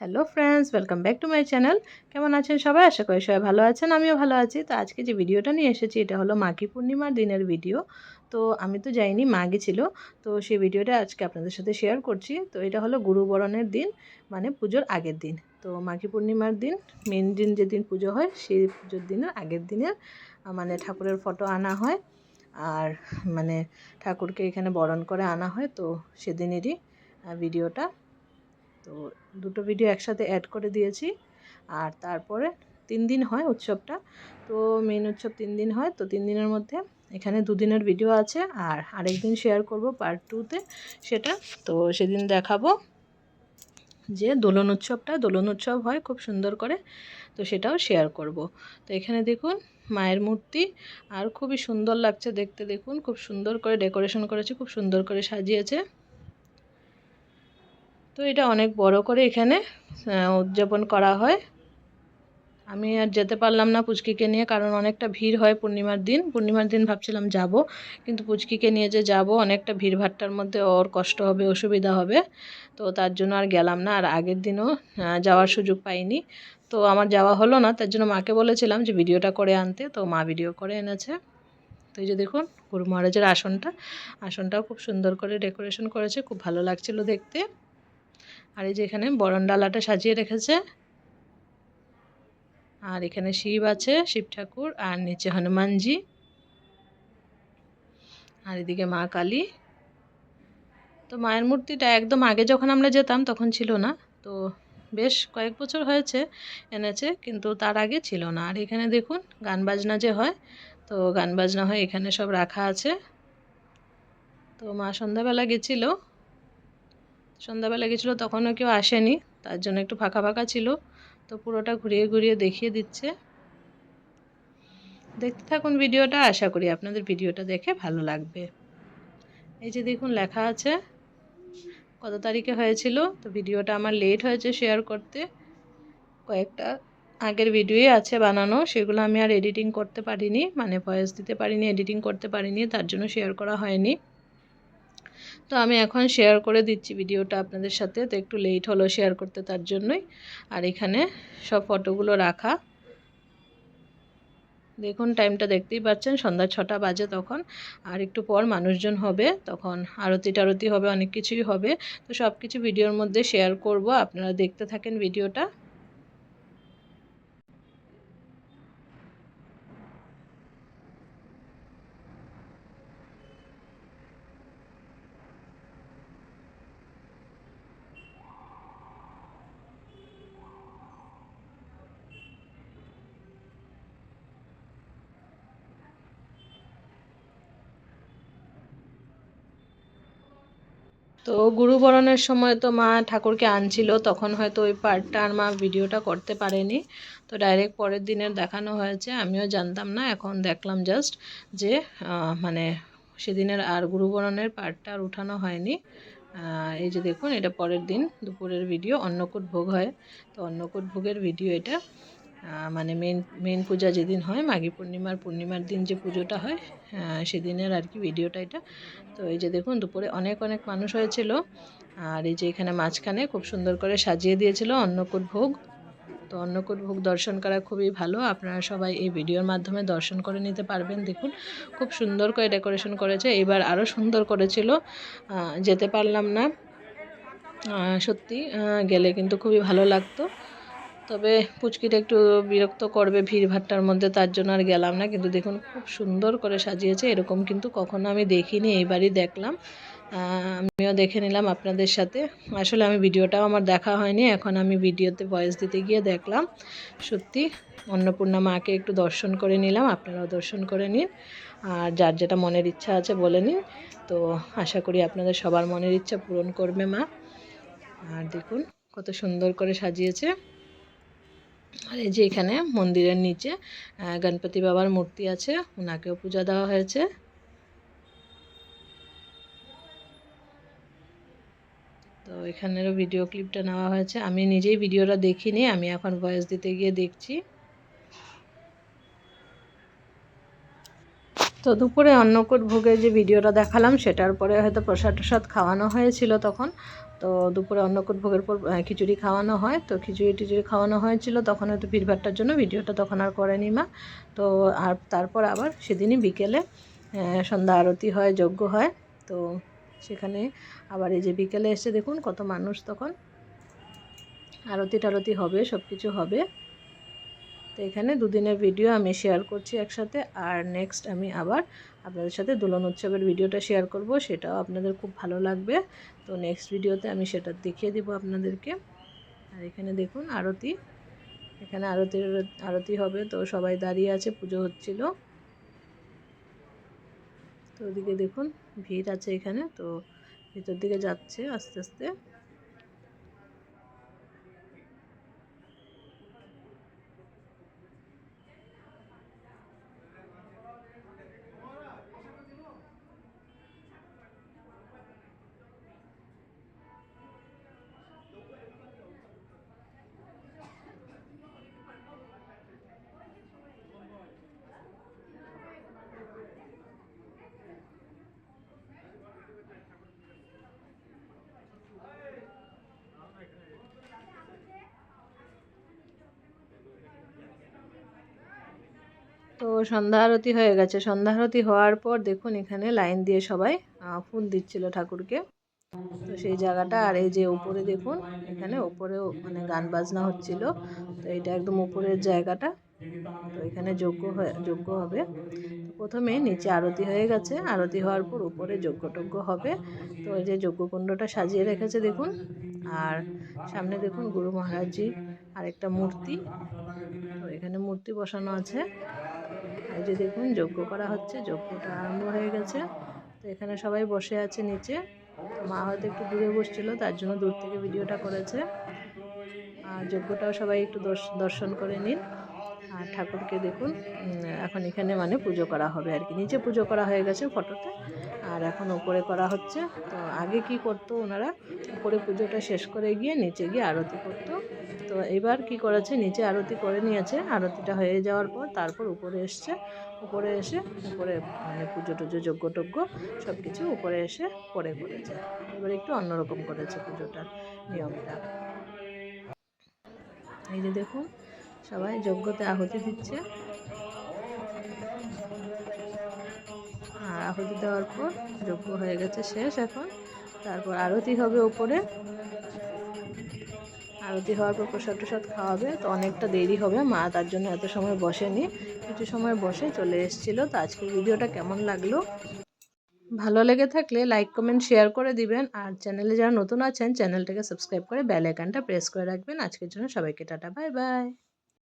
Hello friends welcome back to my channel কেমন আছেন সবাই? আশা করি সবাই ভালো আছেন, আমিও ভালো আছি। তো আজকে যে ভিডিওটা নিয়ে এসেছি, এটা হলো মাঘী পূর্ণিমার দিনের ভিডিও। তো আমি তো যাইনি মা গেছিল তো সেই ভিডিওটা আজকে আপনাদের সাথে শেয়ার করছি। তো এটা হলো গুরুবরণের দিন মানে পুজোর আগের দিন। তো মাঘী পূর্ণিমার দিন মেন দিন যেদিন পুজো হয়, সেই পুজোর দিনের আগের দিনের মানে ঠাকুরের ফটো আনা হয়। আর মানে ঠাকুরকে এখানে বরণ করে আনা হয়। তো সেদিনেরই ভিডিওটা। তো দুটো ভিডিও একসাথে অ্যাড করে দিয়েছি। আর তারপরে তিন দিন হয় উৎসবটা। তো মেন উৎসব তিন দিন হয়। তো তিন দিনের মধ্যে এখানে দুদিনের ভিডিও আছে। আর আরেক দিন শেয়ার করব পার্ট টুতে সেটা। তো সেদিন দেখাবো যে দোলন উৎসবটা। দোলন উৎসব হয় খুব সুন্দর করে। তো সেটাও শেয়ার করব। তো এখানে দেখুন মায়ের মূর্তি। আর খুবই সুন্দর লাগছে দেখতে। দেখুন খুব সুন্দর করে ডেকোরেশন করেছে। খুব সুন্দর করে সাজিয়েছে। তো এটা অনেক বড় করে এখানে উদযাপন করা হয়। আমি আর যেতে পারলাম না পুচকিকে নিয়ে, কারণ অনেকটা ভিড় হয় পূর্ণিমার দিন। পূর্ণিমার দিন ভাবছিলাম যাব, কিন্তু পুচকিকে নিয়ে যে যাব, অনেকটা ভিড় ভাট্টার মধ্যে ওর কষ্ট হবে, অসুবিধা হবে। তো তার জন্য আর গেলাম না, আর আগের দিনও যাওয়ার সুযোগ পাইনি। তো আমার যাওয়া হলো না, তার জন্য মাকে বলেছিলাম যে ভিডিওটা করে আনতে, তো মা ভিডিও করে এনেছে। তো এই যে দেখুন, গুরু মহারাজের আসনটা, আসনটাও খুব সুন্দর করে ডেকোরেশন করেছে, খুব ভালো লাগছিল দেখতে। আর এই যে এখানে বরণডালাটা সাজিয়ে রেখেছে। আর এখানে শিব আছে, শিব ঠাকুর আর নিচে হনুমানজি। আর এদিকে মা কালী। তো মায়ের মূর্তিটা একদম আগে যখন আমরা যেতাম তখন ছিল না। তো বেশ কয়েক বছর হয়েছে এনেছে, কিন্তু তার আগে ছিল না। আর এখানে দেখুন গান বাজনা যে হয়, তো গান বাজনা হয় এখানে সব রাখা আছে। তো মা সন্ধ্যাবেলা গেছিল সন্ধ্যাবেলা গেছিল, তখনও কেউ আসেনি, তার জন্য একটু ফাঁকা ফাঁকা ছিল। তো পুরোটা ঘুরিয়ে ঘুরিয়ে দেখিয়ে দিচ্ছে। দেখতে থাকুন ভিডিওটা, আশা করি আপনাদের ভিডিওটা দেখে ভালো লাগবে। এই যে দেখুন, লেখা আছে, কত তারিখে হয়েছিল? তো ভিডিওটা আমার লেট হয়েছে শেয়ার করতে। কয়েকটা আগের ভিডিওই আছে বানানো, সেগুলো আমি আর এডিটিং করতে পারিনি মানে ভয়েস দিতে পারিনি এডিটিং করতে পারিনি, তার জন্য শেয়ার করা হয়নি। তো আমি এখন শেয়ার করে দিচ্ছি ভিডিওটা আপনাদের সাথে। তো একটু লেট হলো শেয়ার করতে তার জন্যই। আর এখানে সব ফটোগুলো রাখা। দেখুন টাইমটা দেখতেই পাচ্ছেন, সন্ধ্যা ছটা বাজে তখন। আর একটু পর মানুষজন হবে, তখন আরতি টারতি হবে, অনেক কিছুই হবে। তো সব কিছু ভিডিওর মধ্যে শেয়ার করব। আপনারা দেখতে থাকেন ভিডিওটা তো গুরুবরণের সময় তো মা ঠাকুরকে আনছিল, তখন হয়তো ওই পার্টটা আর মা ভিডিওটা করতে পারেনি। তো ডাইরেক্ট পরের দিনের দেখানো হয়েছে, আমিও জানতাম না, এখন দেখলাম জাস্ট যে মানে সেদিনের আর গুরুবরণের পার্টটা আর উঠানো হয়নি। এই যে দেখুন, এটা পরের দিন দুপুরের ভিডিও, অন্নকূট ভোগ হয়। তো অন্নকূট ভোগের ভিডিও এটা। মানে মেন মেন পূজা যেদিন হয়, মাঘী পূর্ণিমার পূর্ণিমার দিন যে পুজোটা হয় সেদিনের আর কি ভিডিওটা এটা। তো এই যে দেখুন, দুপুরে অনেক অনেক মানুষ হয়েছিল। আর এই যে এখানে মাঝখানে খুব সুন্দর করে সাজিয়ে দিয়েছিল অন্নকূট ভোগ। তো অন্নকূট ভোগ দর্শন করা খুবই ভালো। আপনারা সবাই এই ভিডিওর মাধ্যমে দর্শন করে নিতে পারবেন। দেখুন, খুব সুন্দর করে ডেকোরেশন করেছে। এবার আরও সুন্দর করেছিল। যেতে পারলাম না। সত্যি গেলে কিন্তু খুবই ভালো লাগতো। তবে পুচকিটা একটু বিরক্ত করবে ভিড় ভাট্টার মধ্যে, তার জন্য আর গেলাম না। কিন্তু দেখুন, খুব সুন্দর করে সাজিয়েছে। এরকম কিন্তু কখনো আমি দেখিনি, এইবারই দেখলাম। আমিও দেখে নিলাম আপনাদের সাথে। আসলে আমি ভিডিওটাও আমার দেখা হয়নি, এখন আমি ভিডিওতে ভয়েস দিতে গিয়ে দেখলাম। সত্যি, অন্নপূর্ণা মাকে একটু দর্শন করে নিলাম, আপনারাও দর্শন করে নিন। আর যার যেটা মনের ইচ্ছা আছে বলে নিন। তো আশা করি আপনাদের সবার মনের ইচ্ছা পূরণ করবে মা। আর দেখুন, কত সুন্দর করে সাজিয়েছে। আর এই যে এখানে মন্দিরের নিচে গণপতি বাবার মূর্তি আছে ওনাকেও পূজা দেওয়া হয়েছে। তো এখানেরও ভিডিও ক্লিপটা নেওয়া হয়েছে। আমি নিজেই ভিডিওটা দেখিনি, আমি এখন ভয়েস দিতে গিয়ে দেখছি। তো দুপুরে অন্নকূট ভোগের যে ভিডিওটা দেখালাম, সেটার পরে হয়তো প্রসাদ টসাদ খাওয়ানো হয়েছিল তখন। তো দুপুরে অন্নকূট ভোগের পর খিচুড়ি খাওয়ানো হয়। তো খিচুড়ি টিচুড়ি খাওয়ানো হয়েছিল, তখন হয়তো ভিড়ভাট্টার জন্য ভিডিওটা তখন আর করেনি মা। তো আর তারপর আবার সেদিনই বিকেলে সন্ধ্যা আরতি হয়, যজ্ঞ হয়। তো সেখানে আবার এই যে বিকেলে এসে দেখুন কত মানুষ তখন। আরতি টারতি হবে সব কিছু হবে। এখানে দুদিনের ভিডিও আমি শেয়ার করছি একসাথে। আর নেক্সট আমি আবার আপনাদের সাথে দোলন উৎসবের ভিডিওটা শেয়ার করব, সেটাও আপনাদের খুব ভালো লাগবে। তো নেক্সট ভিডিওতে আমি সেটা দেখিয়ে দিব আপনাদেরকে। আর এখানে দেখুন আরতি। এখানে আরতির, আরতি হবে, তো সবাই দাঁড়িয়ে আছে, পুজো হচ্ছিল। তো ওদিকে দেখুন, ভিড় আছে এখানে, তো ভিতর দিকে যাচ্ছে আস্তে আস্তে। তো সন্ধ্যা আরতি হয়ে গেছে। সন্ধ্যা আরতি হওয়ার পর দেখুন এখানে লাইন দিয়ে সবাই ফুল দিচ্ছিল ঠাকুরকে। তো সেই জায়গাটা আর এই যে উপরে দেখুন, এখানে উপরেও মানে গান বাজনা হচ্ছিল। তো এটা একদম উপরের জায়গাটা। তো এখানে হয়ে, যজ্ঞ হবে। প্রথমে নিচে আরতি হয়ে গেছে। আরতি হওয়ার পর উপরে টজ্ঞ হবে। তো এই যে যজ্ঞকুণ্ডটা সাজিয়ে রেখেছে দেখুন। আর সামনে দেখুন গুরু মহারাজজির আরেকটা মূর্তি। এখানে মূর্তি বসানো আছে। এই যে দেখুন, যজ্ঞ করা হচ্ছে, যজ্ঞটা আরম্ভ হয়ে গেছে। তো এখানে সবাই বসে আছে নিচে। মা হয়তো একটু দূরে বসছিল, তার জন্য দূর থেকে ভিডিওটা করেছে। আর যজ্ঞটাও সবাই একটু দর্শ- দর্শন করে নিন। আর ঠাকুরকে দেখুন এখন এখানে মানে পুজো করা হবে আর কি। নিচে পুজো করা হয়ে গেছে ফটোতে, আর এখন উপরে করা হচ্ছে। তো আগে কি করতো ওনারা? উপরে পুজোটা শেষ করে গিয়ে নিচে গিয়ে আরতি করতো। এবার কি করেছে? নিচে আরতি করে নিয়েছে। আরতিটা হয়ে যাওয়ার পর তারপর উপরে এসছে। উপরে এসে উপরে মানে পুজো টুজো, যজ্ঞ টজ্ঞ সব কিছু উপরে এসে পরে করেছে। এবার একটু অন্যরকম করেছে পুজোটার নিয়মটা। এই যে দেখুন, সবাই যজ্ঞতে আহুতি দিচ্ছে। আর আহুতি দেওয়ার পর যজ্ঞ হয়ে গেছে শেষ এখন। তারপর আরতি হবে উপরে। আরতি হওয়ার পর প্রসাদ টসাদ খাওয়াবে, তো অনেকটা দেরি হবে। মা তার জন্য এত সময় বসেনি। কিছু সময় বসে চলে এসেছিল। তো আজকের ভিডিওটা কেমন লাগল? ভালো লেগে থাকলে লাইক কমেন্ট শেয়ার করে দিবেন। আর চ্যানেলে যারা নতুন আছেন চ্যানেলটাকে সাবস্ক্রাইব করে বেল আইকনটা প্রেস করে রাখবেন। আজকের জন্য সবাইকে টাটা বাই বাই